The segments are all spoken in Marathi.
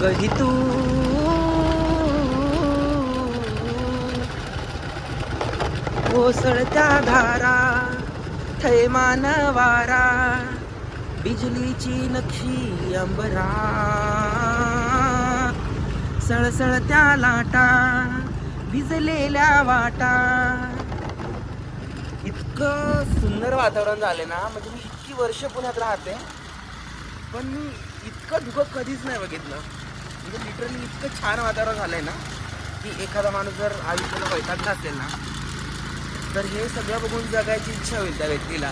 कधी तू ओसळत्या धारा थैमान वारा बिजलीची नक्षी अंबरा. सळसळत्या लाटा भिजलेल्या वाटा. इतकं सुंदर वातावरण झाले ना म्हणजे मी इतकी वर्ष पुण्यात राहते पण मी इतकं धुकं कधीच नाही बघितलं. म्हणजे लिटरली इतकं छान वातावरण झालं आहे ना की एखादा माणूस जर आयुष्याला वैतागला असेल ना तर हे सगळं बघून जगायची इच्छा होईल त्या व्यक्तीला.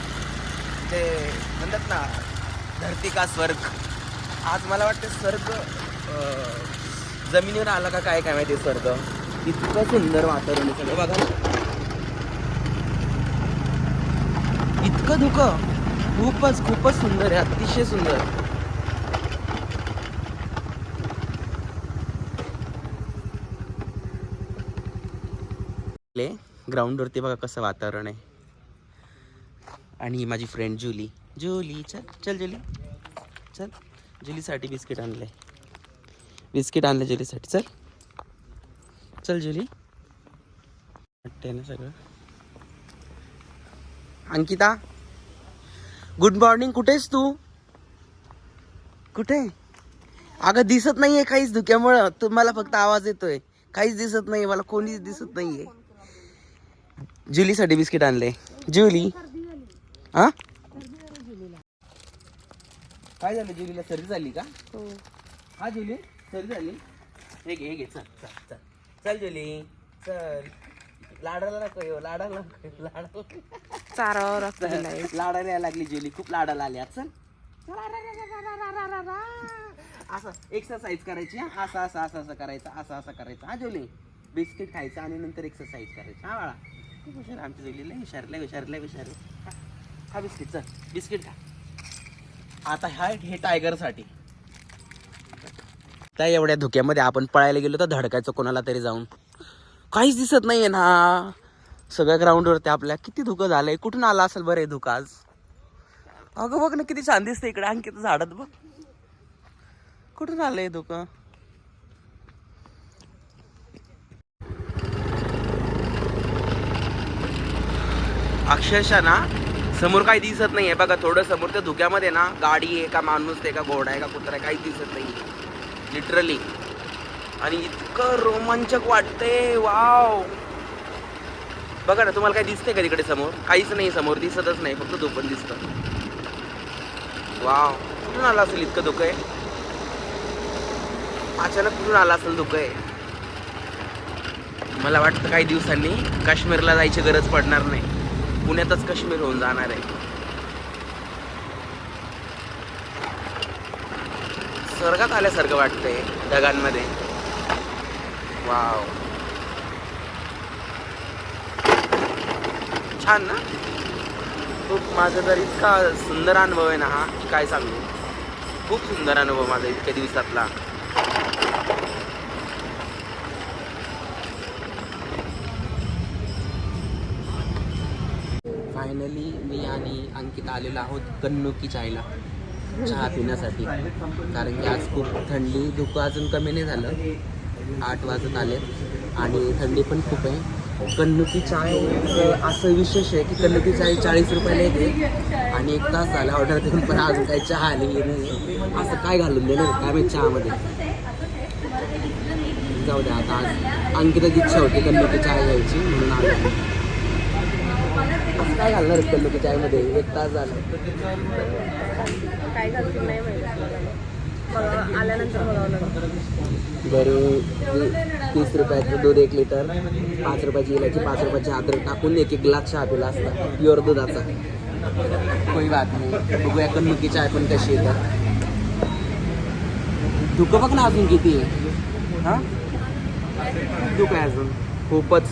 ते म्हणतात ना धरती का स्वर्ग? आज मला वाटतं स्वर्ग जमिनीवर आला का काय काय माहिती स्वर्ग? इतकं सुंदर वातावरण सगळं. बघा इतकं धुकं. खूपच खूपच सुंदर आहे. अतिशय सुंदर. ले ग्राउंडवरती बघा कसं वातावरण आहे. आणि ही माझी फ्रेंड जुली. जुली चल चल जुली. चल जुलीसाठी बिस्किट आणलंय. बिस्किट आणलं जुलीसाठी. चल. चल जुली. वाटते ना सगळं? अंकिता गुड मॉर्निंग कुठेस तू? कुठे? अगं दिसत नाहीये काहीच धुक्यामुळं. तुम्हाला फक्त आवाज येतोय. काहीच दिसत नाही मला कोणीच दिसत नाहीये. जुलीसाठी बिस्किट आणले. जुली? हा? काय झालं जुलीला? सर्दी झाली का? हा. जुली? सर्दी झाली? हे घे हे घे. चल चल चल. चल जुली. चल. लाडाला नको येऊ. लाडाला नको लाडाला चारावर लाडाला यायला लागली जुली. खूप लाडाला आली चल. असं एक्सरसाइज करायची हा? असं असं असं असं करायचं असं असं करायचं. हा जुली? बिस्किट खायचं आणि नंतर एक्सरसाइज करायची. हा बाळा. खूप हुशार आमची जुली लय हुशार लय हुशार लय हुशार हा, बिस्किट चल. बिस्किट खा. आता ह्या हे टायगरसाठी त्या एवढ्या धुक्यामध्ये आपण पळायला गेलो तर धडकायचं कोणाला तरी जाऊन. काहीच दिसत नाहीये ना. सगळ्या ग्राउंडवरती आपल्या किती धुकं झालंय. कुठून आला असेल बरं हे धुकं आज? अगं बघ ना किती छान दिसतं इकडे. आणखी झाडात बघ. कुठून आलंय धुकं? अक्षरशः ना समोर काही दिसत नाहीये. बघा थोडं समोर त्या धुक्यामध्ये ना गाडी आहे का माणूस आहे का घोडा आहे का कुत्रा आहे काही दिसत नाही लिटरली आणि इतकं रोमांचक वाटते वाव बघा ना तुम्हाला काय दिसतंय का तिकडे समोर? काहीच नाही समोर दिसतच नाही फक्त धुकं दिसतं. वाव कुठून आलं असेल इतकं धुकं आहे अचानक कुठून आला असेल धुकं आहे मला वाटतं काही दिवसांनी काश्मीरला जायची गरज पडणार नाही. पुण्यातच काश्मीर होऊन जाणार आहे. स्वर्गात आल्यासारखं वाटतंय ढगांमध्ये. वाव. छान ना? खूप माझा तर इतका सुंदर अनुभव आहे ना हा की काय सांगू? खूप सुंदर अनुभव माझा इतक्या दिवसातला. फायनली मी आणि अंकित आलेलो आहोत कन्नुकी चायला. चहा पिण्यासाठी. कारण की आज खूप थंडी धुकं अजून कमी नाही झालं. आठ वाजत आले आणि थंडी पण खूप आहे. कन्नुकी चाय असं विशेष आहे की कन्नुकी चाय चाळीस रुपयाला येते. आणि एक तास झाला ऑर्डर देऊन पण अजून काही चहा आली नाही असं काय घालून देणार काय माहिती चहामध्ये? जाऊ द्या आता आज अंकितच इच्छा होती कन्नुकी चाय घ्यायची म्हणून आलो. काय घालणार आहेत कन्नुकी चायमध्ये एक तास झाला. काय घालतील नाही माहिती. आल्यानंतर बरं तीस रुपयाचं दूध एक लिटर पाच रुपयाची इलायची पाच रुपयाची अद्रक टाकून एक एक ग्लास चहा पिला असता. प्युअर दुधाचा. कोई बात नाही. बघूया कन्नुकी चाय पण कशी येतात धुकं बघ ना अजून किती आहे. हा? धुकं आहे अजून. खूपच.